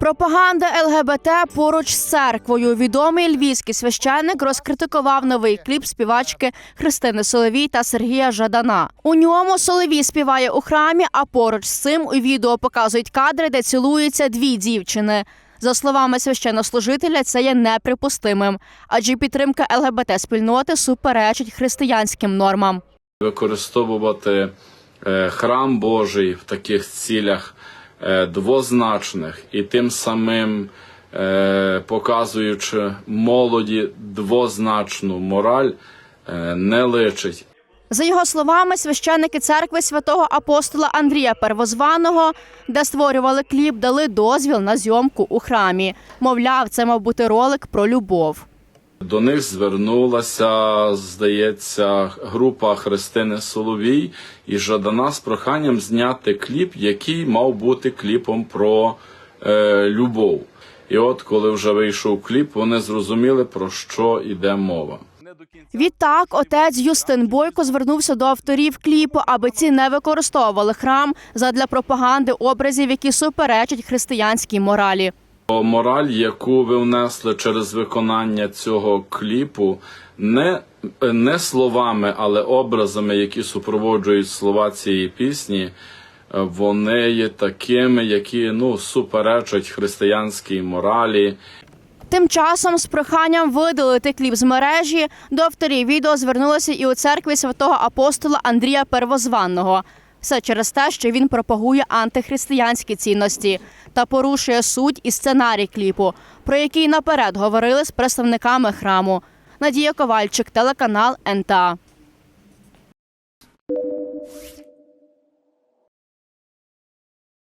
Пропаганда ЛГБТ поруч з церквою. Відомий львівський священник розкритикував новий кліп співачки Христини Соловій та Сергія Жадана. У ньому Соловій співає у храмі, а поруч з цим у відео показують кадри, де цілуються дві дівчини. За словами священнослужителя, це є неприпустимим, адже підтримка ЛГБТ спільноти суперечить християнським нормам. використовувати е, храм Божий в таких цілях двозначних і тим самим е, показуючи молоді двозначну мораль, е, не личить. За його словами, священники церкви святого апостола Андрія Первозваного, де створювали кліп, дали дозвіл на зйомку у храмі. Мовляв, це мав бути ролик про любов. До них звернулася, здається, група Христини Соловій і Жадана з проханням зняти кліп, який мав бути кліпом про е, любов. І от, коли вже вийшов кліп, вони зрозуміли, про що йде мова. Відтак, отець Юстин Бойко звернувся до авторів кліпу, аби ці не використовували храм задля пропаганди образів, які суперечать християнській моралі. Мораль, яку ви внесли через виконання цього кліпу, не, не словами, але образами, які супроводжують слова цієї пісні, вони є такими, які ну, суперечать християнській моралі. Тим часом з проханням видалити кліп з мережі до авторів відео звернулися і у церкві святого апостола Андрія Первозванного. Все через те, що він пропагує антихристиянські цінності та порушує суть і сценарій кліпу, про який наперед говорили з представниками храму. Надія Ковальчик, телеканал НТА.